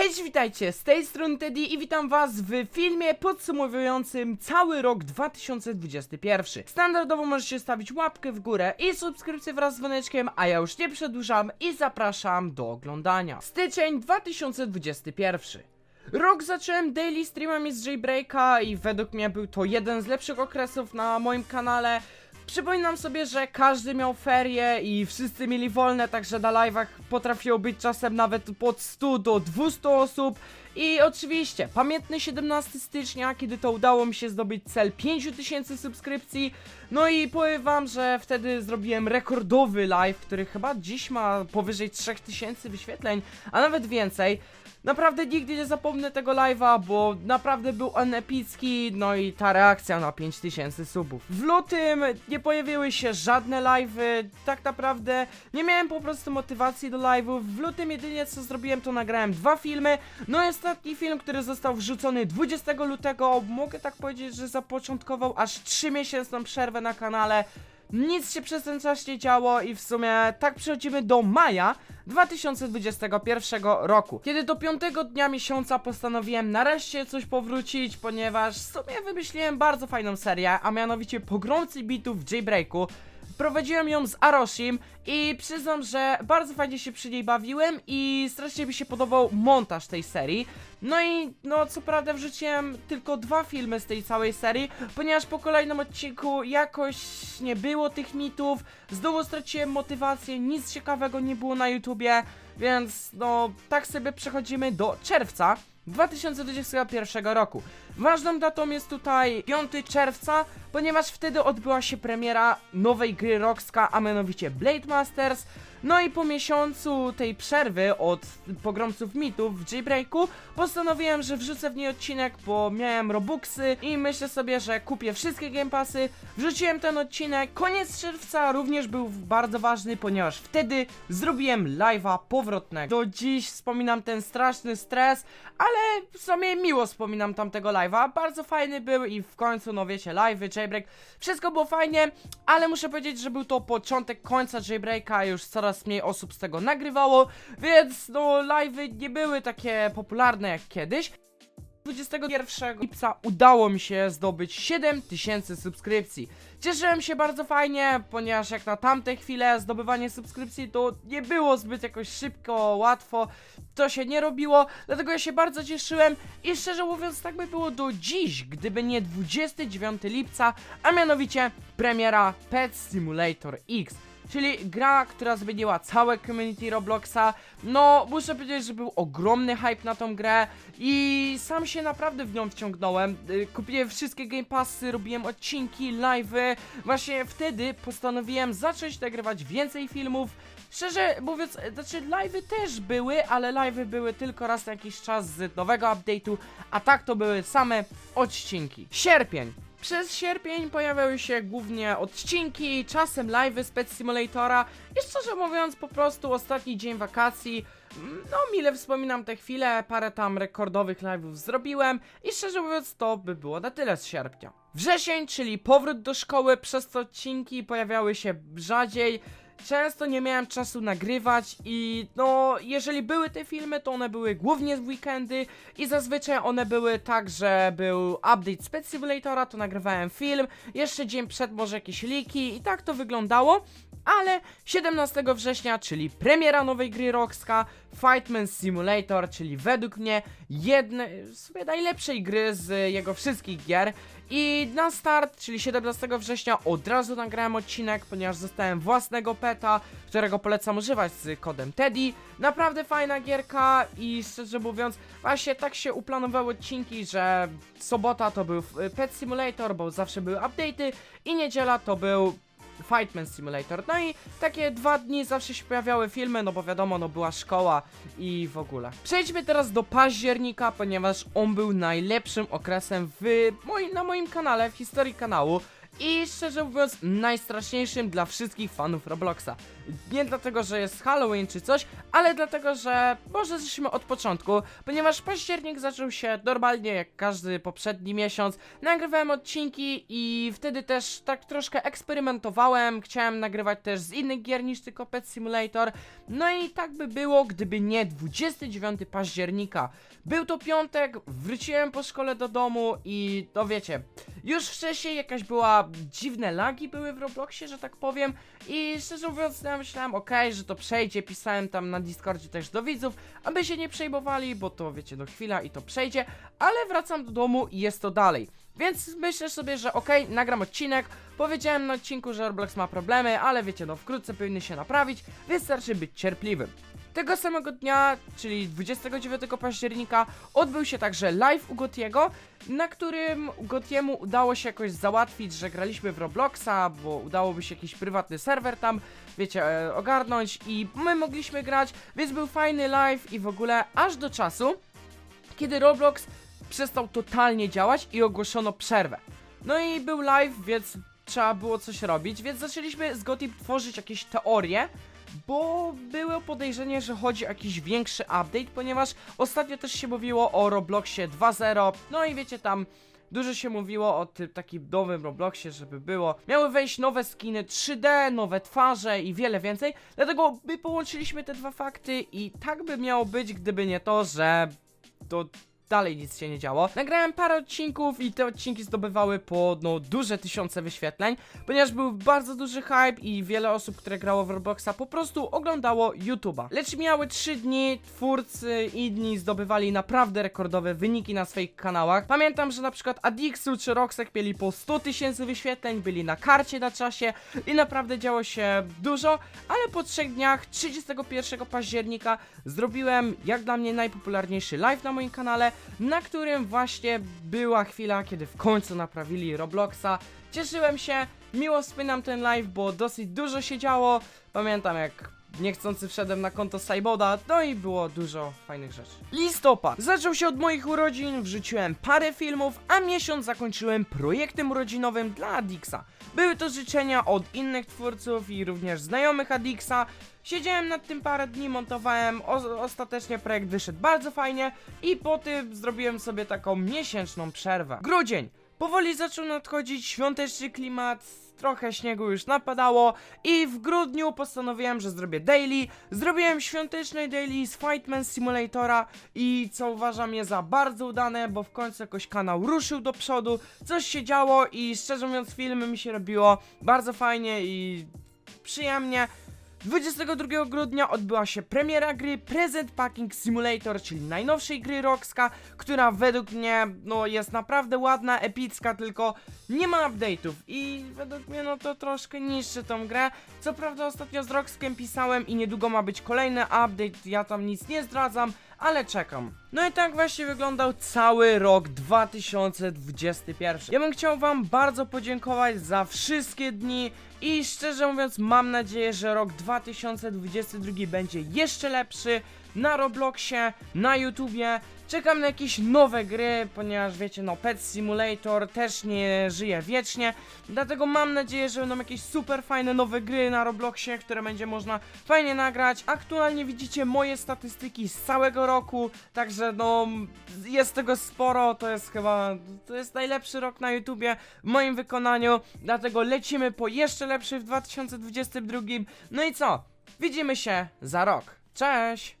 Hej, witajcie, z tej strony Teddy i witam was w filmie podsumowującym cały rok 2021. Standardowo możecie stawić łapkę w górę i subskrypcję wraz z dzwoneczkiem, a ja już nie przedłużam i zapraszam do oglądania. Styczeń 2021. Rok zacząłem daily streamami z Jaybreaka i według mnie był to jeden z lepszych okresów na moim kanale. Przypominam sobie, że każdy miał ferie i wszyscy mieli wolne, także na live'ach potrafiło być czasem nawet pod 100 do 200 osób. I oczywiście, pamiętny 17 stycznia, kiedy to udało mi się zdobyć cel 5000 subskrypcji. No i powiem wam, że wtedy zrobiłem rekordowy live, który chyba dziś ma powyżej 3000 wyświetleń, a nawet więcej. Naprawdę nigdy nie zapomnę tego live'a, bo naprawdę był on epicki, no i ta reakcja na 5000 subów. W lutym nie pojawiły się żadne live'y, tak naprawdę nie miałem po prostu motywacji do live'ów. W lutym jedynie co zrobiłem to nagrałem dwa filmy, no i ostatni film, który został wrzucony 20 lutego, mogę tak powiedzieć, że zapoczątkował aż 3-miesięczną przerwę na kanale. Nic się przez ten czas nie działo i w sumie tak przechodzimy do maja 2021 roku. Kiedy do piątego dnia miesiąca postanowiłem nareszcie coś powrócić, ponieważ w sumie wymyśliłem bardzo fajną serię, a mianowicie Pogromcy bitów w Jaybreaku. Prowadziłem ją z Aroshim i przyznam, że bardzo fajnie się przy niej bawiłem i strasznie mi się podobał montaż tej serii. No i no co prawda wrzuciłem tylko dwa filmy z tej całej serii, ponieważ po kolejnym odcinku jakoś nie było tych mitów, znowu straciłem motywację, nic ciekawego nie było na YouTubie, więc no tak sobie przechodzimy do czerwca 2021 roku. Ważną datą jest tutaj 5 czerwca, ponieważ wtedy odbyła się premiera nowej gry Rockska, a mianowicie Blade Masters. No i po miesiącu tej przerwy od pogromców mitów w Jaybreaku postanowiłem, że wrzucę w niej odcinek, bo miałem Robuxy i myślę sobie, że kupię wszystkie Game Passy. Wrzuciłem ten odcinek. Koniec czerwca również był bardzo ważny, ponieważ wtedy zrobiłem live'a powrotnego. Do dziś wspominam ten straszny stres, ale w sumie miło wspominam tamtego live'a. Bardzo fajny był i w końcu, no wiecie, live'y, Jaybreak, wszystko było fajnie, ale muszę powiedzieć, że był to początek końca Jaybreaka, już coraz mniej osób z tego nagrywało, więc no live'y nie były takie popularne jak kiedyś. 21 lipca udało mi się zdobyć 7000 subskrypcji. Cieszyłem się bardzo fajnie, ponieważ jak na tamte chwile zdobywanie subskrypcji to nie było zbyt jakoś szybko, łatwo, to się nie robiło, dlatego ja się bardzo cieszyłem i szczerze mówiąc tak by było do dziś, gdyby nie 29 lipca, a mianowicie premiera Pet Simulator X. Czyli gra, która zmieniła całe community Robloxa. No, muszę powiedzieć, że był ogromny hype na tą grę i sam się naprawdę w nią wciągnąłem. Y, Kupiłem wszystkie Game Passy, robiłem odcinki, live'y. Właśnie wtedy postanowiłem zacząć nagrywać więcej filmów. Szczerze mówiąc, e, znaczy live'y też były, ale live'y były tylko raz na jakiś czas z nowego update'u, a tak to były same odcinki. Sierpień. Przez sierpień pojawiały się głównie odcinki, czasem live'y z Pet Simulatora i szczerze mówiąc po prostu ostatni dzień wakacji no mile wspominam te chwile, parę tam rekordowych live'ów zrobiłem i szczerze mówiąc to by było na tyle z sierpnia. Wrzesień, czyli powrót do szkoły, przez co odcinki pojawiały się rzadziej, Często nie miałem czasu nagrywać i no, jeżeli były te filmy, to one były głównie w weekendy i zazwyczaj one były tak, że był update Spec Simulatora, to nagrywałem film, jeszcze dzień przed może jakieś leaki i tak to wyglądało. Ale 17 września, czyli premiera nowej gry Rockska, Fightman Simulator, czyli według mnie jednej, w sumie najlepszej gry z jego wszystkich gier. I na start, czyli 17 września, od razu nagrałem odcinek, ponieważ dostałem własnego peta, którego polecam używać z kodem Teddy. Naprawdę fajna gierka i szczerze mówiąc, właśnie tak się uplanowały odcinki, że sobota to był y, Pet Simulator, bo zawsze były update'y i niedziela to był Fightman Simulator. No i takie dwa dni zawsze się pojawiały filmy, no bo wiadomo, no była szkoła i w ogóle. Przejdźmy teraz do października, ponieważ on był najlepszym okresem w moim, na moim kanale, w historii kanału. I szczerze mówiąc najstraszniejszym dla wszystkich fanów Robloxa. Nie dlatego, że jest Halloween czy coś, ale dlatego, że może zacznijmy od początku, ponieważ październik zaczął się normalnie jak każdy poprzedni miesiąc. Nagrywałem odcinki i wtedy też tak troszkę eksperymentowałem, chciałem nagrywać też z innych gier niż tylko Pet Simulator. No i tak by było, gdyby nie 29 października. Był to piątek, wróciłem po szkole do domu i no wiecie, już wcześniej jakaś była dziwne lagi były w Robloxie, że tak powiem i szczerze mówiąc ja myślałem, okej, że to przejdzie, pisałem tam na Discordzie też do widzów, aby się nie przejmowali, bo to wiecie, do chwila i to przejdzie, ale wracam do domu i jest to dalej. Więc myślę sobie, że okej, nagram odcinek. Powiedziałem na odcinku, że Roblox ma problemy, ale wiecie, no wkrótce powinny się naprawić, wystarczy być cierpliwym. Tego samego dnia, czyli 29 października, odbył się także live u Gotiego, na którym Gotiemu udało się jakoś załatwić, że graliśmy w Robloxa, bo udałoby się jakiś prywatny serwer tam, wiecie, e, ogarnąć i my mogliśmy grać, więc był fajny live i w ogóle aż do czasu, kiedy Roblox przestał totalnie działać i ogłoszono przerwę. No i był live, więc trzeba było coś robić, więc zaczęliśmy z Gotim tworzyć jakieś teorie, bo było podejrzenie, że chodzi o jakiś większy update, ponieważ ostatnio też się mówiło o Robloxie 2.0, no i wiecie tam Dużo się mówiło o tym takim nowym Robloxie, żeby było. Miały wejść nowe skiny 3D, nowe twarze i wiele więcej. Dlatego my połączyliśmy te dwa fakty i tak by miało być, gdyby nie to, że to dalej nic się nie działo. Nagrałem parę odcinków i te odcinki zdobywały po no duże tysiące wyświetleń, ponieważ był bardzo duży hype i wiele osób, które grało w Robloxa po prostu oglądało YouTube'a. Lecz miały 3 dni, twórcy inni zdobywali naprawdę rekordowe wyniki na swoich kanałach. Pamiętam, że na przykład Adixu czy Roxek mieli po 100 tysięcy wyświetleń, byli na karcie na czasie i naprawdę działo się dużo, ale po trzech dniach, 31 października, zrobiłem jak dla mnie najpopularniejszy live na moim kanale, na którym właśnie była chwila, kiedy w końcu naprawili Robloxa. Cieszyłem się, miło wspominam ten live, bo dosyć dużo się działo. Pamiętam jak niechcący wszedłem na konto Cyboda, no i było dużo fajnych rzeczy. Listopad. Zaczął się od moich urodzin, wrzuciłem parę filmów, a miesiąc zakończyłem projektem urodzinowym dla Adixa. Były to życzenia od innych twórców i również znajomych Adixa. Siedziałem nad tym parę dni, montowałem, o, ostatecznie projekt wyszedł bardzo fajnie i po tym zrobiłem sobie taką miesięczną przerwę. Grudzień. Powoli zaczął nadchodzić świąteczny klimat, trochę śniegu już napadało i w grudniu postanowiłem, że zrobię daily. Zrobiłem świąteczny daily z Fightman Simulatora i co uważam je za bardzo udane, bo w końcu jakoś kanał ruszył do przodu, coś się działo i szczerze mówiąc filmy mi się robiło bardzo fajnie i przyjemnie. 22 grudnia odbyła się premiera gry Present Packing Simulator, czyli najnowszej gry Roxka, która według mnie no jest naprawdę ładna, epicka, tylko nie ma update'ów. I według mnie no to troszkę niszczy tą grę. Co prawda ostatnio z Roxkiem pisałem i niedługo ma być kolejny update, ja tam nic nie zdradzam, ale czekam. No i tak właśnie wyglądał cały rok 2021. Ja bym chciał wam bardzo podziękować za wszystkie dni i szczerze mówiąc mam nadzieję, że rok 2022 będzie jeszcze lepszy na Robloxie, na YouTubie. Czekam na jakieś nowe gry, ponieważ wiecie, no Pet Simulator też nie żyje wiecznie, dlatego mam nadzieję, że będą jakieś super fajne nowe gry na Robloxie, które będzie można fajnie nagrać. Aktualnie widzicie moje statystyki z całego roku, także no jest tego sporo, to jest chyba, to jest najlepszy rok na YouTubie w moim wykonaniu, dlatego lecimy po jeszcze lepszy w 2022. No i co? Widzimy się za rok. Cześć!